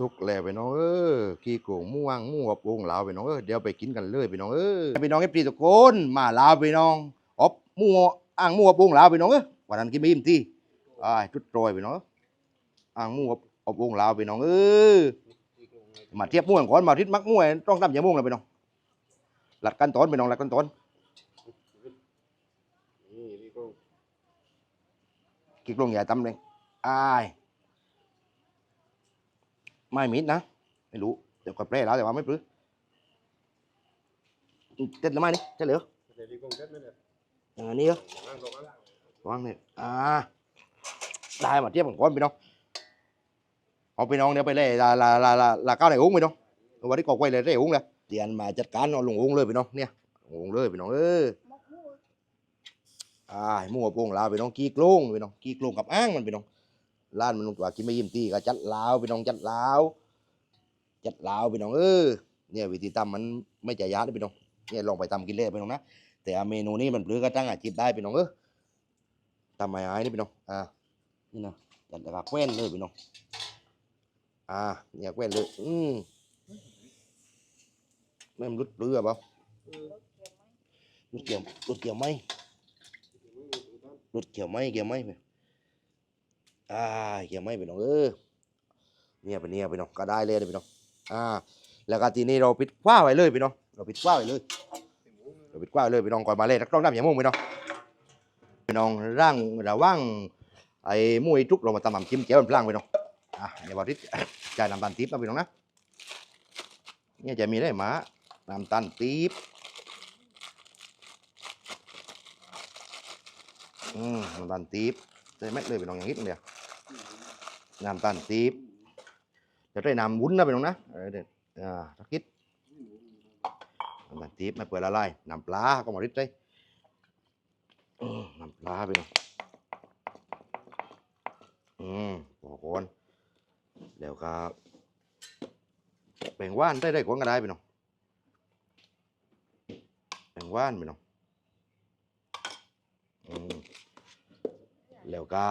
สุกแล้วไปน้องเออขี้โกงม่วงม่วบวงลาวไปน้องเออเดี๋ยวไปกินกันเลยไปน้องเออไปน้องเอฟซีทุกคนมาลาวไปน้องอบมั่วอ่างมั่วบวงลาวไปน้องเออวันนั้นกินไม่อิ่มที่อ่าจุดโรยไปน้องอ่างมั่วอบวงลาวไปน้องเออมาเทียบม่วงก่อนมาทิศมักม่วงต้องทำอย่างม่วงเลยไปน้องหลัดกันตอนไปน้องหลัดกันตอนนี่พี่กุ้งกิกลงอย่าตำเลยอาย ไม่มิดนะ ไม่รู้ เดี๋ยวก็แปรแล้วแต่ว่าไม่ปลื้อเต้นทำไมนี่จะเหลือเดี๋ยวพี่กุ้งเซ็ตไหมเนี่ยอย่างนี้เหรอล่างตรงนั้นวางเนี่ยอ่าได้มาเทียบกับก้อนพี่น้องเอาพี่น้องเดี๋ยวไปเลยลาลาลาลาลาก้าวไหนอุ้งพี่น้องเอาวันนี้กอกไว้เลยได้อุ้งเลยเตียนมาจัดการเอาลงอุ้งเลยพี่น้องเนี่ยลงอุ้งเลยพี่น้องเอออ่าหมู่กับวงลาวไปน้องกี้โกลงไปน้องกี้โกลงกับอ้างมันไปน้อง ร้านมันลงตัวกินไม่ยิ้มตีก็จัดลาวไปน้องจัดลาวจัดลาวไปน้องเออเนี่ยวิธีทำมันไม่ใจยากเลยไปน้องเนี่ยลองไปทำกินเล่ไปน้องนะแต่เมนูนี้มันเปลือกก็ตั้งอาชีพได้ไปน้องเออทำไม้ไอ้นี่ไปน้องอ่านี่นะจัดแล้วก็แคว้นเลยไปน้องอ่าเนี่ยแคว้นเลยอืมไม่มันรุดเปลือเปล่ารุดเกี่ยวรุดเกี่ยวไหมรถเกี่ยวไหมเกี่ยวไหม อ่าเกี่ยไม้ไปน้องเออเนี่ยไปเนี่ยไปน้องก็ได้เลยไปน้องอ่า แล้วก็ทีนี้เราปิดกว้าไว้เลยไปน้องเราปิดกว้าไว้เลยเราปิดกว้าไว้เลยไปน้องก่อนมาเลยนักร้องน้ำอย่างมุ่งไปน้องไปน้องร่างระว่างไอ้มุ้ยทุกเรามาตำน้ำจิ้มเจียวมันพลางไปน้องอะเดี๋ยวบอกทิศจ่ายน้ำตาลทิพย์นะไปน้องนะเนี่ยจะมีได้หมาน้ำตาลปี๊บอืมน้ำตาลปี๊บใส่เม็ดเลยไปน้องอย่างนี้ตรงเดียว น้ำตาลปี๊บจะได้น้ำวุ้นนะไปน้องนะเด็ดอ่าสักนิดน้ำตาลปี๊บไม่เปิดละลายน้ำปลาก็มาริดเลยน้ำปลาไปน้องอืมพอก่อนแล้วก็แบ่งว่านได้ได้ก่อนก็ได้ไปน้องแบ่งว่านไปน้องอืมแล้วก็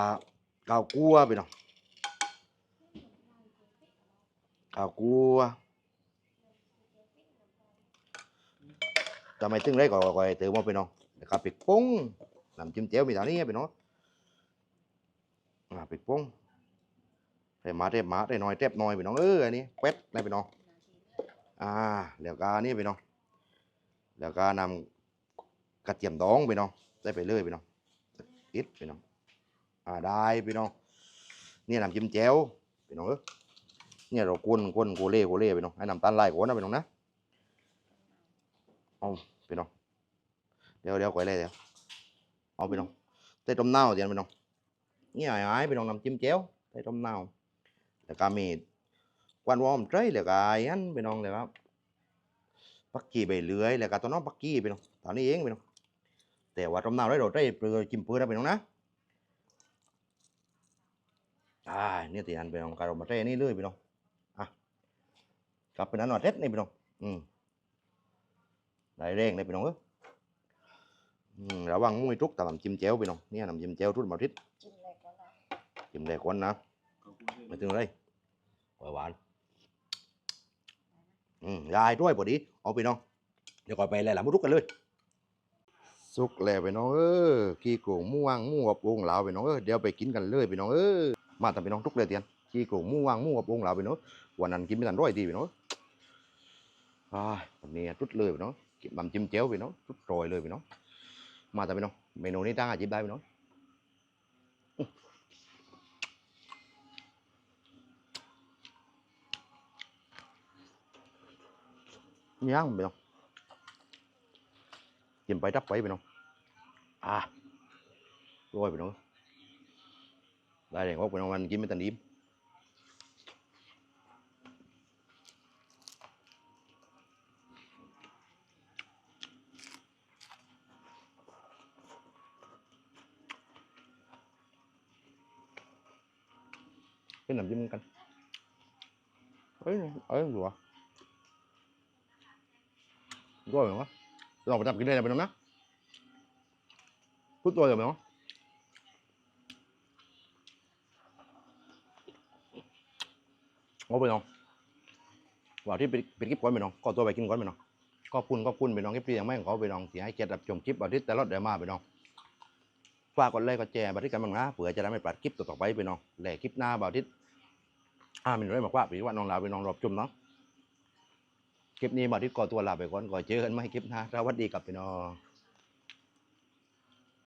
ข้าวคั่วไปเนาะ ข้าวคั่วทำไมถึงได้ก็ก็ให้เติมมาไปเนาะแล้วก็ปิดปุ้งน้ำจิ้มเจียวมีเท่านี้ไปนาะอ่าปิดปุ้งใส่หมาเทปหมาใส่น้อยเทปน้อยไปเนาะเอออันนี้เป็ดได้ไปเนาะอ่าแล้วก็นี่ไปเนาะแล้วก็นำกระเทียมดองไปเนาะได้ไปเลยไปเนาะติดไปเนาะอ่าได้พี่น้องนี่น้ำจิ้มแจ่วพี่น้องเออ เนี่ยเรากวนกวนโกเล่โกเล่พี่น้องให้น้ำตาลไหลก่อนนะพี่น้องนะเอาพี่น้องเดี๋ยวเดี๋ยวก่อยเลยเดี๋ยวเอาพี่น้องใส่ต้มเน่าเดี๋ยวพี่น้องเนี่ยไอ้พี่น้องน้ำจิ้มแจ่วใส่ต้มเน่าแล้วก็มีควันวอมใจแล้วก็ไอ้อันพี่น้องเลยครับปักกี้ใบเลื้อยแล้วก็ตัวน้องปักกี้พี่น้องตอนนี้เองพี่น้องแต่ว่าต้มเน่าได้เราได้เปลือยจิ้มเปลือยนะพี่น้องนะอ่าเนี่ยตีอันไปน้องการมาเต้นี่เลยพี่น้องอะ กลับไปนั้นหน่อยเท็ดนี่พี่น้องอืมได้แรงเลยพี่น้องเอออืมระวังมุ้ยทุกตามจิ้มแจ่วพี่น้องเนี่ยน้ำจิ้มแจ่วทุกมาทิศกินอะไรก็ได้จิ้มแรกคนนะไม่ถึงเลยหวานหวานอืมยายด้วยพอดีเอาพี่น้องเดี๋ยวก่อนไปเลยหลังมุทุกกันเลยสุกแล้วพี่น้องเออขี้โกงม่วงม่วบวงลาวพี่น้องเออเดี๋ยวไปกินกันเลยพี่น้องเออมาทำพี่น้องทุกเลยเตียนขี้โกงมู่วางมู่กับวงเราไปเนาะวันนั้นกินไม่ทันร้อยทีไป เนาะอ่าวันนี้ทุดเลยไปเนาะกินบำจิ้มเจียวไปเนาะทุดโรยเลยไป เป็นน้ำจิ้มกันเอ้ยเอ้ยหัวก็เหมือนว่าเราไปจักินได้แต่ปนน้ำนะพูดตัวเดี๋ยวไหมวะงบไปน้องว่าที่เป็นคลิปก้อนไปน้องก็ตัวไปกินก้อนไปน้องก็คุณก็คุณไปน้องคลิปที่ยังไม่ขอไปน้องเสียให้เกียรติบชมคลิปอาทิตย์แต่รถเดี๋ยวมาไปน้องฝากกดไลค์กดแชร์บันทึกกันบ้างนะเผื่อจะได้ไม่พลาดคลิปต่อๆไปไปน้องและคลิปหน้าบันทิตย์ อ่ามินเวยบอกว่าพี่ว่าน้องลาไปน้องรอบจุ่มเนาะคลิปนี้มาที่ก่อตัวลาไปก่อนก่อเจอกันไหมคลิปน้าสวัสดีกับพี่น้อง